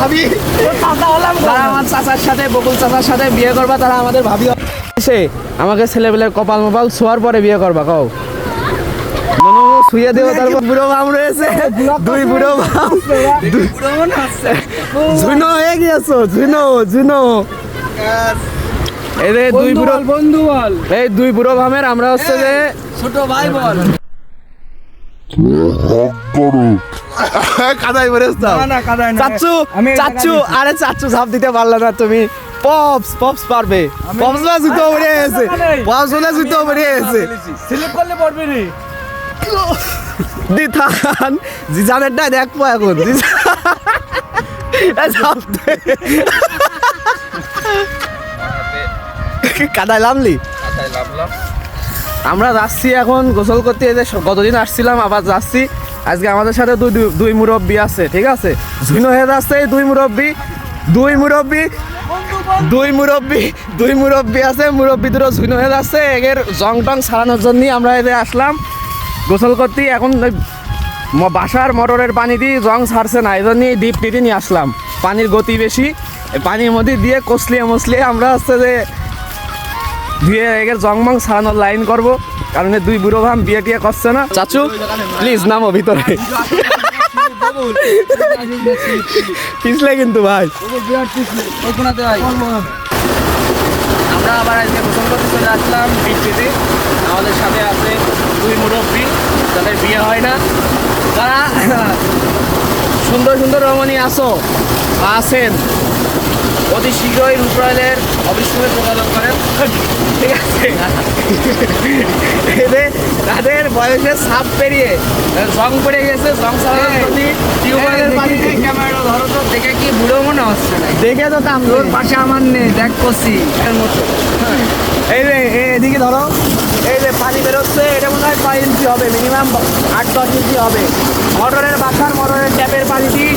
ভাবি আমার চাচার সাথে, বকুল চাচার সাথে বিয়ে করবা, তারা আমাদের ভাবি এসে আমাকে ছেলেবেলের কপাল মোপাল ছোয়ার পরে বিয়ে করবা, কও। শুয়ে দেবো তারপর বুড়ো বাম রয়েছে। দুই বুড়ো বাম। ঝুনো হয়ে গিয়েছো ঝুনো ঝুনো। এই রে দুই বুড়ো বন্ধু বল। এই দুই বুড়ো ভামের আমরা হচ্ছে যে ছোট ভাই বল। কাদাই। আরে ঝাপ দিতে পারলে না তুমি। পপস পপস পারবে। পপস না জুতো পরে পপস না জুতো পরে গেছে। স্লিপ করলে পড়বি নি। দিথান জিজানেরটা দেখব এখন জিজান- কাদায় লামলি? আমরা যাচ্ছি এখন গোসল করতে এই যে গতদিন আসছিলাম আবার যাচ্ছি। আজকে আমাদের সাথে দুই দুই- মুরব্বী আছে ঠিক আছে? ঝুনো হয়ে যাচ্ছে দুই মুরব্বী দুই মুরব্বী দুই মুরব্বী দুই মুরব্বী আছে মুরব্বী দুটো ঝুনো হয়ে যাচ্ছে এর জং টং সারানোর জন্যই আমরা এদের আসলাম। গোসল করতে এখন বাসার মোটরের পানি দিয়ে জং ছাড়ছে না এই জন্যই ডিপ টিটি নিয়ে আসলাম। পানির গতি বেশি পানির মধ্যে দিয়ে কষলিয়ে মসলিয়ে আমরা হচ্ছে যে ধুয়ে এগের জংমং সারানোর লাইন করব। কারণ দুই বুড়ো ভাম বিয়ে টিয়ে করছে না। চাচু প্লিজ নামো ভিতরে। পিছলে কিন্তু ভাই। আমরা আবার আজকে গোসল করতে চলে আসলাম বৃষ্টিতে আমাদের সাথে আছে দুই মুরব্বী যাদের বিয়ে হয় না। তারা সুন্দর সুন্দর রমণী আসো বা আছেন অতি শীঘ্রই রূপরায়ের অফিস যোগাযোগ করেন। ঠিক আছে? এদের তাদের বয়সে সাপ পেরিয়ে জং পড়ে গেছে জং দেখে কি বুড়ো মনে হচ্ছে না দেখে তো তাম তোর পাশে আমার নেই দেখ করছি এর মতো। এই রে এদিকে ধরো। পানি বেরোচ্ছে এটা মনে হয় ছয় ইঞ্চি হবে মিনিমাম আট দশ ইঞ্চি হবে। মোটরের বাসার মোটরের ট্যাপের পানি দিয়ে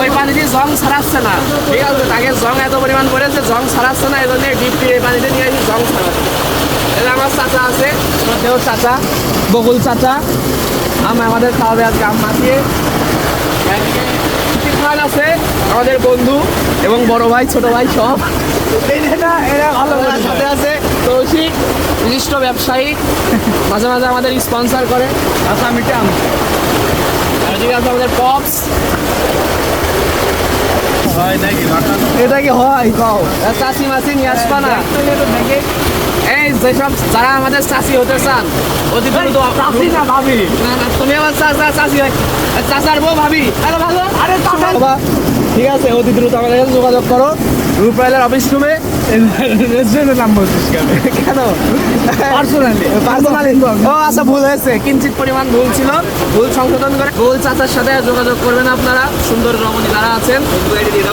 ওই পানি দিয়ে জং ছাড়াচ্ছে না। ঠিক আছে তাকে জং এত পরিমাণ পড়েছে জং ছাড়াচ্ছে না এই জন্য ডিপ এই পানিতে নিয়ে আসি জং ছাড়াচ্ছে। যে আমার চাচা আছে শ্রদ্ধেয় চাচা বকুল চাচা আমি আমাদের খাওয়াবে আজকে আম মাতিয়ে আছে আমাদের বন্ধু এবং বড় ভাই ছোট ভাই সব। এটা এটা ভালো সাথে আছে ব্যবসায়ী। মাঝে মাঝে আমাদের স্পন্সর করে। আচ্ছা মিটাম এদিকে আছে আমাদের পপস এটা কি হয়? কও। চাচি মাসি নিয়ে আসবা না? এই যেসব যারা আমাদের চাচি হতে চান অতি দ্রুত চাচি না ভাবি। না না তুমি আমার চাচা চাচি হয়। এ চাচার বউ ভাবি। আরে ভালো। আরে ঠিক আছে অতি দ্রুত আমাদের যোগাযোগ করো। রূপরাইলের অফিস রুমে রেস্টুরেন্টের নাম বলছিস কেন? কেন পার্সোনালি পার্সোনালি ও আচ্ছা ভুল হয়েছে। কিঞ্চিত পরিমাণ ভুল ছিল। ভুল সংশোধন করে ভুল চাচার সাথে যোগাযোগ করবেন আপনারা। সুন্দর রমণী যারা আছেন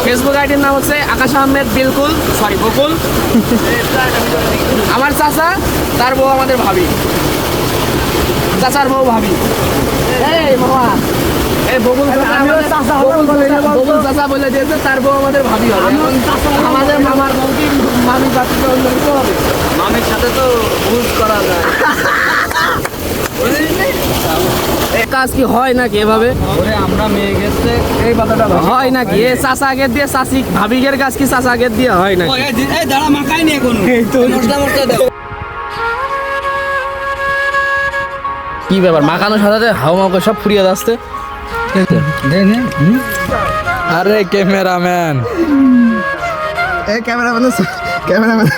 ফেসবুক আইডির নাম হচ্ছে আকাশ আহমেদ বিলকুল সরি বকুল। আমার চাচা তার বউ আমাদের ভাবি। চাচার বউ ভাবি। এই মামা। বলে দিয়েছে তার বউ আমাদের ভাবি হবে। আমাদের মামার অন্য কিছু হবে। মামির সাথে তো ভুল করা যায়। কাজ কি হয় নাকি এভাবে? আমরা মেয়ে গেছে। এই কথাটা হয় নাকি? এ আগের দিয়ে চাচি ভাবিকের কাজ কি আগের দিয়ে হয় নাকি? দাঁড়া মাখাই নি এখন। মশলা মশলা দাও। কি ব্যাপার মাখানোর সাথে হাও মাও সব ফুরিয়ে যাচ্ছে? দে আরে ক্যামেরাম্যান। এ ক্যামেরাম্যান ক্যামেরাম্যান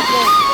Let's.